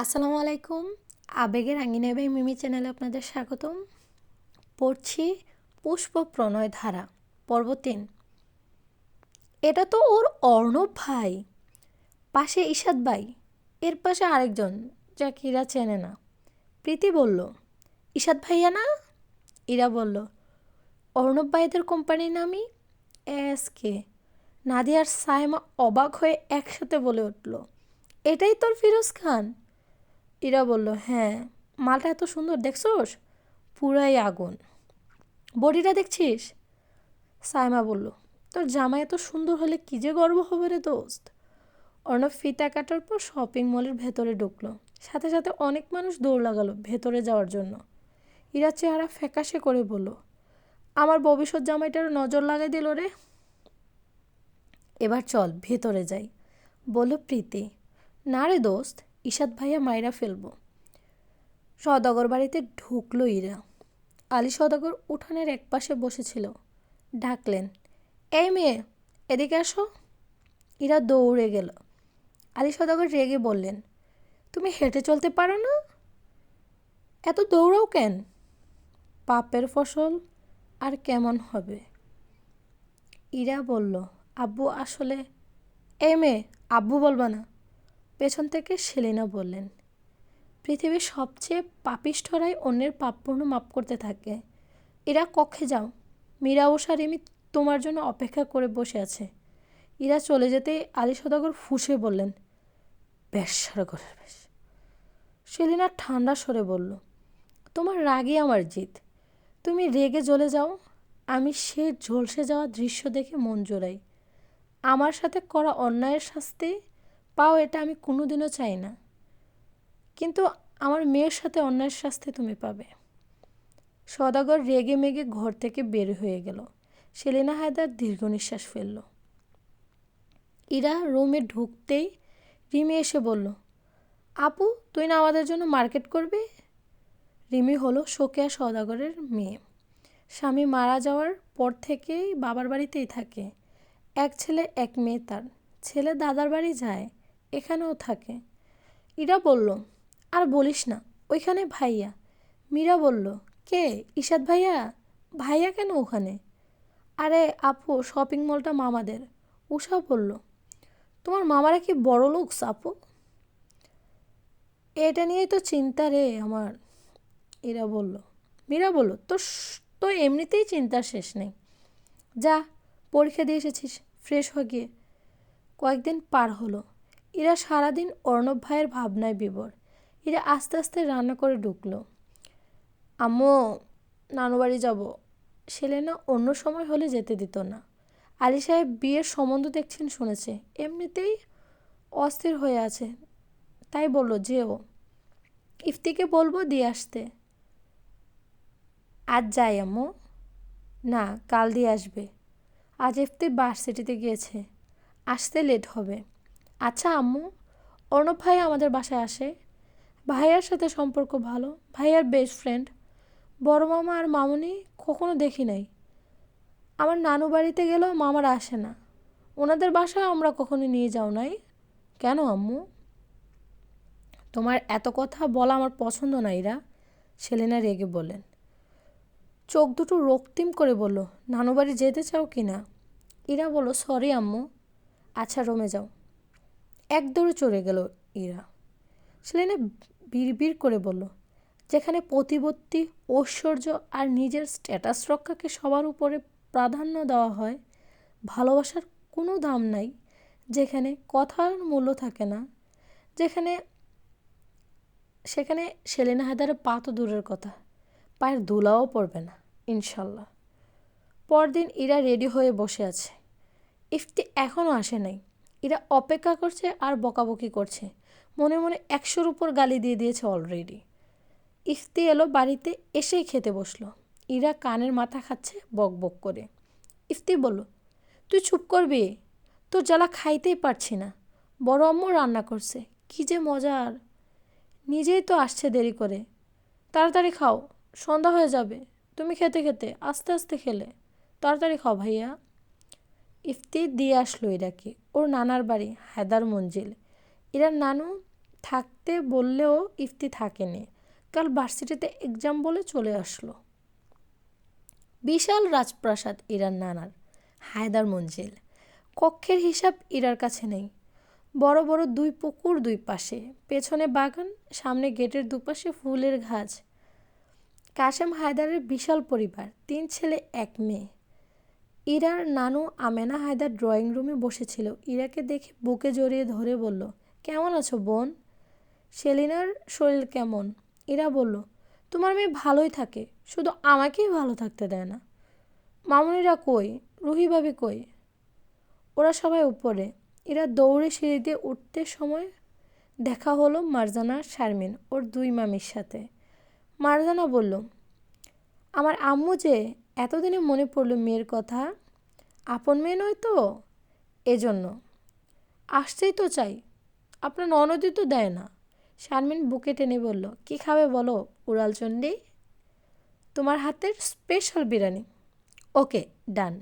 আসসালামু আলাইকুম। আবেগের আঙ্গিনায় ভাই মিমি চ্যানেলে আপনাদের স্বাগতম। পড়ছি পুষ্প প্রণয় ধারা, পর্ব তিন। এটা তো ওর অর্ণব ভাই, পাশে ঈশাদ ভাই, এর পাশে আরেকজন যাকে ইরা চেনে না। প্রীতি বলল ঈশাদ ভাইয়া না? ইরা বলল, অর্ণব ভাইদের কোম্পানির নামই এস কে নাদিয়ার সায়মা অবাক হয়ে একসাথে বলে উঠল, এটাই তোর ফিরোজ খান? ইরা বলল হ্যাঁ মালটা এত সুন্দর, দেখছোস? পুরাই আগুন। বডিটা দেখছিস? সাইমা বলল, তোর জামা এত সুন্দর হলে কী যে গর্ব হবে রে দোস্ত? অর্ণব ফিতা কাটার পর শপিং মলের ভেতরে ঢুকলো। সাথে সাথে অনেক মানুষ দৌড় লাগালো ভেতরে যাওয়ার জন্য। ইরা চেহারা ফ্যাকাশে করে বলল, আমার ভবিষ্যৎ জামাইটার নজর লাগাই দিল রে। এবার চল, ভেতরে যাই। বলল প্রীতি, না রে দোস্ত ঈশাদ ভাইয়া মায়েরা ফেলব। সদাগর বাড়িতে ঢুকলো ইরা। আলী সদাগর উঠানের এক পাশে বসেছিল। ডাকলেন, এই মেয়ে, এদিকে আসো। ইরা দৌড়ে গেল। আলী সদাগর রেগে বললেন, তুমি হেঁটে চলতে পারো না? এত দৌড়াও কেন? পাপের ফসল, আর কেমন হবে? ইরা বলল, আব্বু আসলে এ মেয়ে, আব্বু বলবা না। পেছন থেকে সেলিনা বললেন, পৃথিবীর সবচেয়ে পাপিষ্ঠরাই অন্যের পাপপূর্ণ মাপ করতে থাকে। এরা কক্ষে যাও। মীরা ও সারিমি তোমার জন্য অপেক্ষা করে বসে আছে। ইরা চলে যেতেই আলী সদাগর ফুসে বললেন, বেশ সারাগরের বেশ। সেলিনা ঠান্ডা সরে বলল, তোমার রাগই আমার জিত। তুমি রেগে জ্বলে যাও। আমি সে ঝলসে যাওয়া দৃশ্য দেখে মন জোড়াই। আমার সাথে করা অন্যায়ের শাস্তি পাও এটা আমি কোনোদিনও চাই না। কিন্তু আমার মেয়ের সাথে অন্যায়ের শাস্তি তুমি পাবে। সদাগর রেগে মেগে ঘর থেকে বের হয়ে গেল। সেলিনা হায়দার দীর্ঘ নিঃশ্বাস ফেলল। ইরা রুমে ঢুকতেই রিমি এসে বলল, আপু, তুই না আমাদের জন্য মার্কেট করবি? রিমি হলো শোকেয়া সদাগরের মেয়ে। স্বামী মারা যাওয়ার পর থেকেই বাবার বাড়িতেই থাকে। এক ছেলে, এক মেয়ে তার। ছেলে দাদার বাড়ি যায়। এখানেও থাকে। ইরা বলল, আর বলিস না, ওইখানে ভাইয়া। মীরা বলল, কে? ঈশাদ ভাইয়া? ভাইয়া কেন ওখানে? আরে আপু, শপিং মলটা মামাদের। উষা বলল, তোমার মামারা কি বড় লোক আপু এটা নিয়েই তো চিন্তা রে আমার এরা বলল। মীরা বলল, তো তো এমনিতেই চিন্তার শেষ নেই। যা, পরীক্ষা দিয়ে এসেছিস, ফ্রেশ হয়ে গিয়ে। কয়েকদিন পার হলো। এরা সারাদিন অর্ণব ভাইয়ের ভাবনায় বিবর। এরা আস্তে আস্তে রান্না করে ঢুকলো। আম্মু, নানু বাড়ি যাব। সেলেনা অন্য সময় হলে যেতে দিত না। আলী সাহেব বিয়ের সম্বন্ধ দেখছেন শুনেছে, এমনিতেই অস্থির হয়ে আছে। তাই বলল, যেও। ইফতিকে বলব দিয়ে আসতে। আজ যাই আম্মু। না, কাল দিয়ে আসবে। আজ ইফতি ভার্সিটিতে গিয়েছে। আসতে লেট হবে। আচ্ছা আম্মু, অর্ণব ভাই আমাদের বাসায় আসে। ভাইয়ার সাথে সম্পর্ক ভালো, ভাইয়ার বেস্ট ফ্রেন্ড বড় মামা আর মামুনি কখনো দেখি নাই। আমার নানু বাড়িতে গেলেও মামারা আসে না। ওনাদের বাসায় আমরা কখনো নিয়ে যাও নাই। কেন, আম্মু? তোমার এত কথা বলা আমার পছন্দ না এরা সেলেনা রেগে বললেন। চোখ দুটো রক্তিম করে বলল, নানু বাড়ি যেতে চাও কি না? ইরা বলো সরি, আম্মু। আচ্ছা রোমে যাও। এক দৌড়ে চড়ে গেল ইরা। সেলেনা বিড় করে বলল, যেখানে প্রতিপত্তি, ঐশ্বর্য আর নিজের স্ট্যাটাস রক্ষাকে সবার উপরে প্রাধান্য দেওয়া হয়, ভালোবাসার কোনো দাম নাই। যেখানে কথার মূল্য থাকে না, যেখানে, সেখানে সেলেনা হায়দারের পা তো দূরের কথা, পায়ের ধুলাও পড়বে না, ইনশাল্লাহ। পরদিন ইরা রেডি হয়ে বসে আছে। ইফতি এখনও আসে নাই। এরা অপেক্ষা করছে আর বকাবকি করছে। মনে মনে একশোর উপর গালি দিয়ে দিয়েছে অলরেডি ইফতি এলো বাড়িতে এসেই খেতে বসল। ইরা কানের মাথা খাচ্ছে বক বক করে। ইফতি বলল, তুই চুপ করবি? তোর জ্বালা খাইতেই পারছি না। বড় আম্মু রান্না করছে। কী যে মজার নিজেই তো আসছে দেরি করে। তাড়াতাড়ি খাও, সন্ধ্যা হয়ে যাবে। তুমি খেতে খেতে, আস্তে আস্তে খেলে। তাড়াতাড়ি খাও ভাইয়া। ইফতি দিয়ে আসলো ইরাকে। ওর নানার বাড়ি, হায়দার মঞ্জিল। ইরার নানু থাকতে বললেও ইফতি থাকেনি। কাল ভার্সিটিতে এক্সাম বলে চলে আসলো। বিশাল রাজপ্রাসাদ ইরার নানার, হায়দার মঞ্জিল। কক্ষের হিসাব ইরার কাছে নেই। বড় বড় দুই পুকুর দুই পাশে, পেছনে বাগান, সামনে গেটের দুপাশে ফুলের গাছ। কাশেম হায়দারের বিশাল পরিবার, তিন ছেলে, এক মেয়ে। ইরার নানু আমেনা হায়দার ড্রয়িং রুমে বসেছিল। ইরাকে দেখে বুকে জড়িয়ে ধরে বলল, কেমন আছো বোন? সেলিনার শরীর কেমন? ইরা বলল, তোমার মেয়ে ভালোই থাকে, শুধু আমাকেই ভালো থাকতে দেয় না। মামুনিরা কই? রুহিভাবে কই? ওরা সবাই উপরে। এরা দৌড়ে সিঁড়ি দিয়ে উঠতে সময় দেখা হলো মারজানা, শারমিন ওর দুই মামির সাথে। মারজানা বলল, আমার আম্মু যে এতদিনে মনে পড়ল মেয়ের কথা, আপন মেয়ে নয় তো? এজন্য। আসতেই তো চাই। আপনার ননদই তো দেয় না। শারমিন বুকে টেনে বলল, কি খাবে বলো উড়ালচণ্ডী তোমার হাতের স্পেশাল বিরিয়ানি। ওকে, ডান।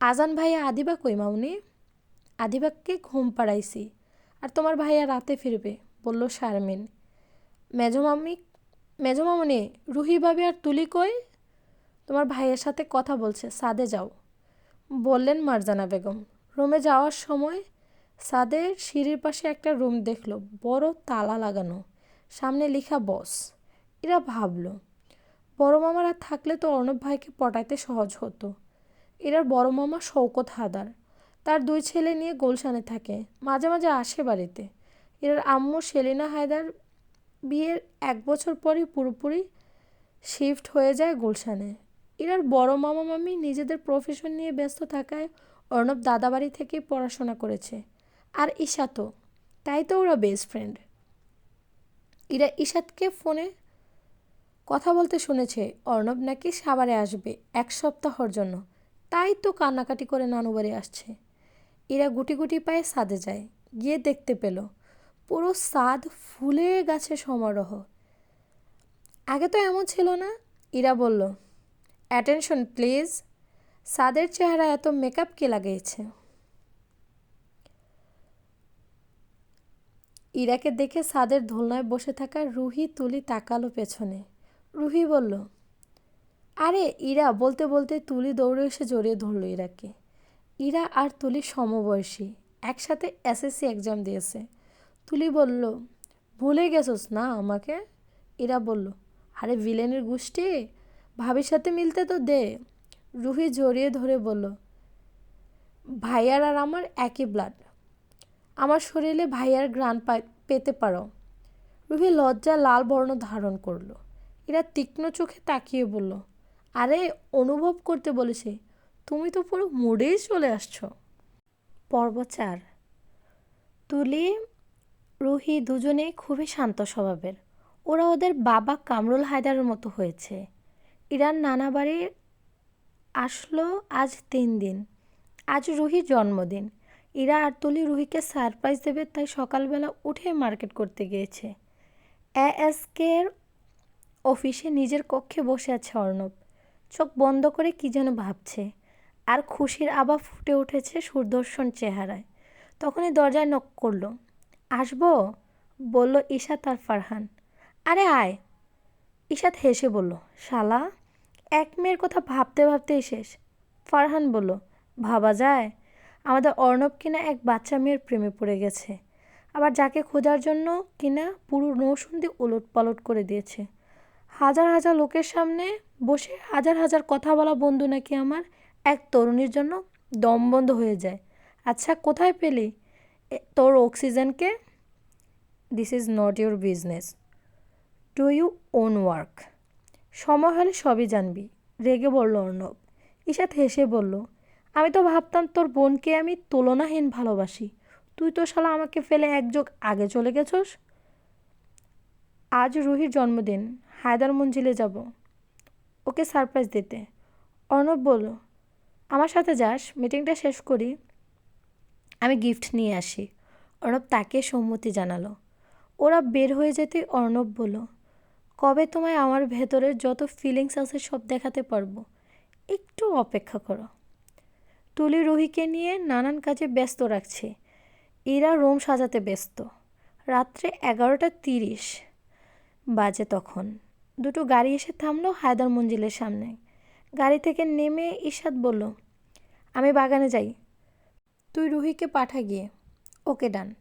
আজান ভাইয়া আদিবা কই, মামুনি? আদিবাককে ঘুম পাড়াইছি। আর তোমার ভাইয়া রাতে ফিরবে, বলল শারমিন। মেজমামি মেজমামনি রুহি ভাবি আর তুলি কই? তোমার ভাইয়ের সাথে কথা বলছে, সাদে যাও। বললেন মারজানা বেগম। রুমে যাওয়ার সময় সাদের সিঁড়ির পাশে একটা রুম দেখল, বড় তালা লাগানো। সামনে লেখা, বস। এরা ভাবলো, বড় মামারা থাকলে তো অর্ণব ভাইকে পটাইতে সহজ হতো। এরা বড় মামা শৌকত হাদার তার দুই ছেলে নিয়ে গোলশানে থাকে। মাঝে মাঝে আসে বাড়িতে। এরার আম্মু সেলিনা হায়দার বিয়ের এক বছর পরই পুরোপুরি শিফট হয়ে যায় গুলশানে। এরার বড় মামা মামি নিজেদের প্রফেশন নিয়ে ব্যস্ত থাকায় অর্ণব দাদাবাড়ি থেকেই পড়াশোনা করেছে। আর ঈশাতও। তাই তো ওরা বেস্ট ফ্রেন্ড ইরা ঈশাতকে ফোনে কথা বলতে শুনেছে, অর্ণব নাকি সাবারে আসবে এক সপ্তাহর জন্য। তাই তো কান্নাকাটি করে নানু বাড়ি আসছে। এরা গুটি গুটি পায়ে সাদে যায়। গিয়ে দেখতে পেল, পুরো সাদ ফুলে গাছে সমারোহ। আগে তো এমন ছিল না। ইরা বলল অ্যাটেনশন, প্লিজ। সাদের চেহারা এত মেকআপ কে লাগিয়েছে? ইরাকে দেখে সাদের ধোলনায় বসে থাকা রুহি তুলি তাকালো পেছনে। রুহি বলল, আরে, ইরা, বলতে বলতে তুলি দৌড়ে এসে জড়িয়ে ধরলো ইরাকে। ইরা আর তুলি সমবয়সী, একসাথে এসএসসি এক্সাম দিয়েছে। তুলি বলল, ভুলে গেছোস না আমাকে? ইরা বলল, আরে, ভিলেনের গোষ্ঠী? ভাবির সাথে মিলতে তো দে। রুহি জড়িয়ে ধরে বলল, ভাইয়ার আর আমার একই ব্লাড আমার শরীরে ভাইয়ার গ্রান পেতে পারো। রুহি লজ্জা লাল বর্ণ ধারণ করল। এরা তীক্ষ্ণ চোখে তাকিয়ে বলল, আরে, অনুভব করতে বলেছে, তুমি তো পুরো মুডেই চলে আসছো। পর্ব চার। তুলি, রুহি দুজনেই খুবই শান্ত স্বভাবের। ওরা ওদের বাবা কামরুল হায়দারের মতো হয়েছে। ইরান নানা বাড়ি আসলো আজ তিন দিন। আজ রুহির জন্মদিন। ইরা আর তুলি রুহিকে সারপ্রাইজ দেবে, তাই সকালবেলা উঠে মার্কেট করতে গিয়েছে। এএসকের অফিসে নিজের কক্ষে বসে আছে অর্ণব। চোখ বন্ধ করে কী যেন ভাবছে। আর খুশির আবা ফুটে উঠেছে সুদর্শন চেহারায়। তখনই দরজায় নক করল। আসব? বলল ঈশাত তার ফারহান। আরে আয়। ঈশাত হেসে বলল, শালা, এক মেয়ের কথা ভাবতে ভাবতেই শেষ। ফারহান বলল, ভাবা যায়, আমাদের অর্ণব কিনা এক বাচ্চা মেয়ের প্রেমে পড়ে গেছে। আবার যাকে খোঁজার জন্য কিনা পুরো নৌসন্ধি ওলট পালট করে দিয়েছে। হাজার হাজার লোকের সামনে বসে হাজার হাজার কথা বলা বন্ধু নাকি আমার? এক তরুণীর জন্য দম বন্ধ হয়ে যায়। আচ্ছা কোথায় পেলি? তোর অক্সিজেনকে? This is not your business do you own work সময় হলে সবই জানবি। রেগে বলল অর্ণব। ঈশাত হেসে বলল, আমি তো ভাবতাম তোর বোনকে আমি তুলনাহীন ভালোবাসি। তুই তো শালা আমাকে ফেলে একযোগ আগে চলে গেছস। আজ রুহির জন্মদিন, হায়দার মঞ্জিলে যাব। ওকে সারপ্রাইজ দিতে। অর্ণব বলল, আমার সাথে যাস মিটিংটা শেষ করি। আমি গিফট নিয়ে আসি। অর্ণব তাকে সম্মতি জানালো। ওরা বের হয়ে যেতে অর্ণব বলল কবে তোমায় আমার ভেতরের যত ফিলিংস আছে সব দেখাতে পারব? একটু অপেক্ষা করো। তুলি রুহিকে নিয়ে নানান কাজে ব্যস্ত রাখছে। এরা রোম সাজাতে ব্যস্ত। রাত্রে এগারোটা তিরিশ বাজে তখন। দুটো গাড়ি এসে থামলো হায়দার মঞ্জিলের সামনে। গাড়ি থেকে নেমে ঈশাদ বলল, আমি বাগানে যাই। তুই রুহিকে পাঠা গিয়ে। ওকে ডান।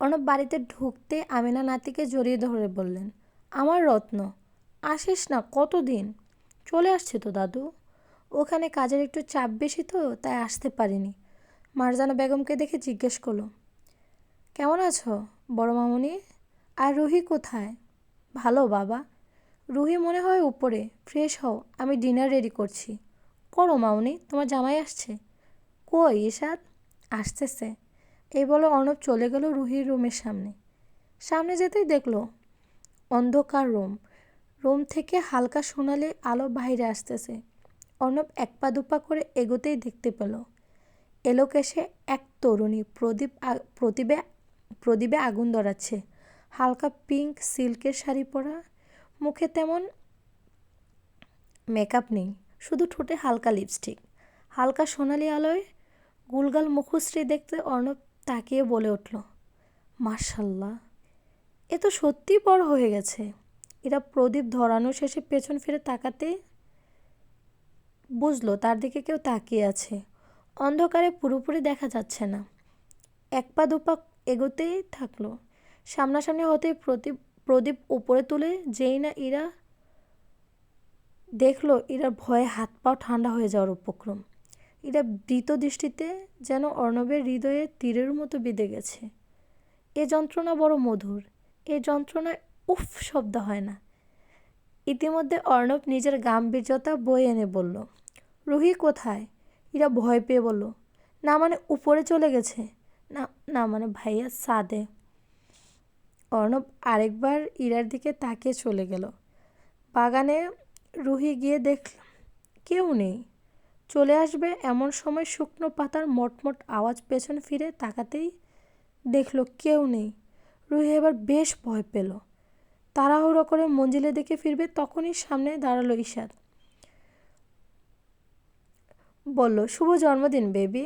অর্ণব বাড়িতে ঢুকতে আমিনা নাতিকে জড়িয়ে ধরে বললেন আমার রত্ন, আসিস না কতদিন? চলে আসছে তো দাদু। ওখানে কাজের একটু চাপ বেশি তো, তাই আসতে পারিনি। মারজানা বেগমকে দেখে জিজ্ঞেস করল, কেমন আছো বড় মামুনি? আর রুহি কোথায়? ভালো বাবা। রুহি মনে হয় উপরে। ফ্রেশ হও, আমি ডিনার রেডি করছি। করো মামুনি, তোমার জামাই আসছে? কই ইশাদ আসতেছে। এই বলে অর্ণব চলে গেল রুহির রুমের সামনে। সামনে যেতেই দেখল অন্ধকার রোম। রোম থেকে হালকা সোনালি আলো বাইরে আসতেছে। অর্ণব এক পা দুপা করে এগোতেই দেখতে পেল। এলোকেশে এক তরুণী প্রদীপ প্রদীপে প্রদীপে আগুন ধরাচ্ছে। হালকা পিঙ্ক সিল্কের শাড়ি পরা। মুখে তেমন মেকআপ নেই, শুধু ঠোঁটে হালকা লিপস্টিক। হালকা সোনালি আলোয় গুলগাল মুখশ্রী দেখতে অর্ণব তাকিয়ে বলে উঠল মার্শাল্লাহ এ তো সত্যিই বড় হয়ে গেছে। এরা প্রদীপ ধরানো শেষে পেছন ফিরে তাকাতে বুঝলো তার দিকে কেউ তাকিয়ে আছে। অন্ধকারে পুরোপুরি দেখা যাচ্ছে না। এক পা দুপা এগোতেই থাকল। সামনাসামনি হতেই প্রদীপ প্রদীপ উপরে তুলে যেই না ইরা দেখল ইরার ভয়ে হাত পাও ঠান্ডা হয়ে যাওয়ার উপক্রম। এরা বৃত দৃষ্টিতে যেন অর্ণবের হৃদয়ে তীরের মতো বিঁধে গেছে। এ যন্ত্রণা বড় মধুর। এ যন্ত্রণায় উফ শব্দ হয় না। ইতিমধ্যে অর্ণব নিজের গাম্ভীর্যতা বয়ে এনে বলল, রুহি কোথায়? এরা ভয় পেয়ে বলল, না মানে উপরে চলে গেছে, না না মানে ভাইয়া সাদে। অর্ণব আরেকবার ইরার দিকে তাকিয়ে চলে গেল। বাগানে রুহি গিয়ে দেখল, কেউ নেই। চলে আসবে এমন সময় শুকনো পাতার মটমট আওয়াজ পেছন ফিরে তাকাতেই দেখল কেউ নেই। রুহি এবার বেশ ভয় পেল। তাড়াহুড়ো করে মঞ্জিলের দিকে ফিরবে তখনই সামনে দাঁড়াল ঈশাদ বলল, শুভ জন্মদিন, বেবি।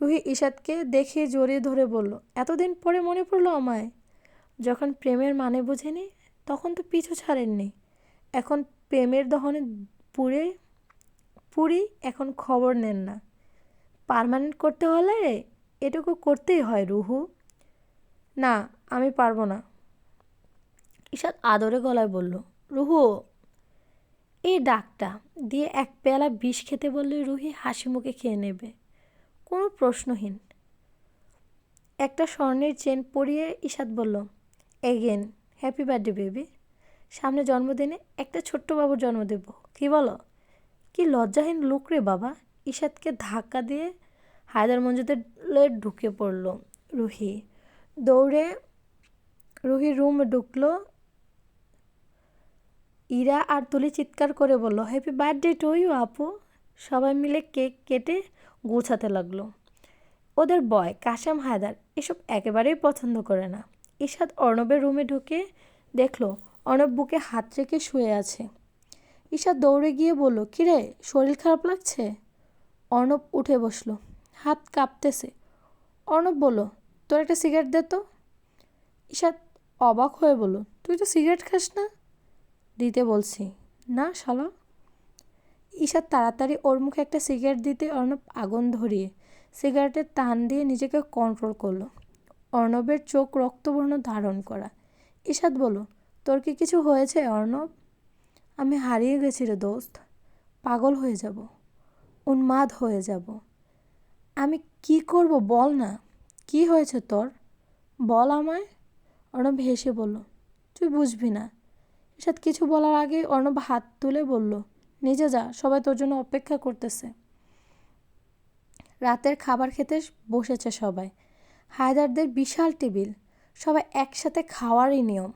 রুহি ঈশাদকে দেখে জড়িয়ে ধরে বলল, এতদিন পরে মনে পড়ল আমায়। যখন প্রেমের মানে বুঝেনি, তখন তো পিছু ছাড়েননি। এখন প্রেমের দহনে পুড়ে পুরি এখন খবর নেন না। পারমানেন্ট করতে হলে এটুকু করতেই হয়, রুহু। না, আমি পারব না। ঈশাদ আদরে গলায় বলল, রুহু। এই ডাকটা দিয়ে এক পেয়ালা বিষ খেতে বললে রুহি হাসি মুখে খেয়ে নেবে। কোনো প্রশ্নহীন। একটা স্বর্ণের চেন পরিয়ে ঈশাদ বলল, এগেন, হ্যাপি বার্থডে বেবি। সামনে জন্মদিনে একটা ছোট্ট বাবুর জন্ম দেব। কী বলো? কি লজ্জাহীন লোক রে বাবা। ঈশাদকে ধাক্কা দিয়ে হায়দার মঞ্জুদের ঢুকে পড়ল রুহি। দৌড়ে রুহি রুম ঢুকলো। ইরা আর তুলি চিৎকার করে বলল হ্যাপি বার্থডে টু ইউ আপু। সবাই মিলে কেক কেটে গোছাতে লাগল। ওদের বয় কাশেম হায়দার এসব একেবারেই পছন্দ করে না। ঈশাদ অর্ণবের রুমে ঢুকে দেখল, অর্ণব বুকে হাত রেখে শুয়ে আছে। ঈশা দৌড়ে গিয়ে বলল, কিরে, শরীর খারাপ লাগছে? অর্ণব উঠে বসল, হাত কাঁপতেছে। অর্ণব বলল তোর একটা সিগারেট দে তো। ঈশাদ অবাক হয়ে বলল, তুই তো সিগারেট খাস না? দিতে বলছি, না শালা। ঈশাদ তাড়াতাড়ি ওর মুখে একটা সিগারেট দিতে অর্ণব আগুন ধরিয়ে সিগারেটের টান দিয়ে নিজেকে কন্ট্রোল করল। অর্ণবের চোখ রক্তবর্ণ ধারণ করা। ঈশাদ বলল, তোর কি কিছু হয়েছে অর্ণব? আমি হারিয়ে গেছি রে দোস্ত। পাগল হয়ে যাব। উন্মাদ হয়ে যাব। আমি কি করব বল না। কি হয়েছে তোর? বল আমায়। অর্ণব হেসে বলল, তুই বুঝবি না। এসব কিছু বলার আগে অর্ণব হাত তুলে বলল, নিজে যা, সবাই তোর জন্য অপেক্ষা করতেছে। রাতের খাবার খেতে বসেছে সবাই। হায়দারদের বিশাল টেবিল। সবাই একসাথে খাওয়ারই নিয়ম।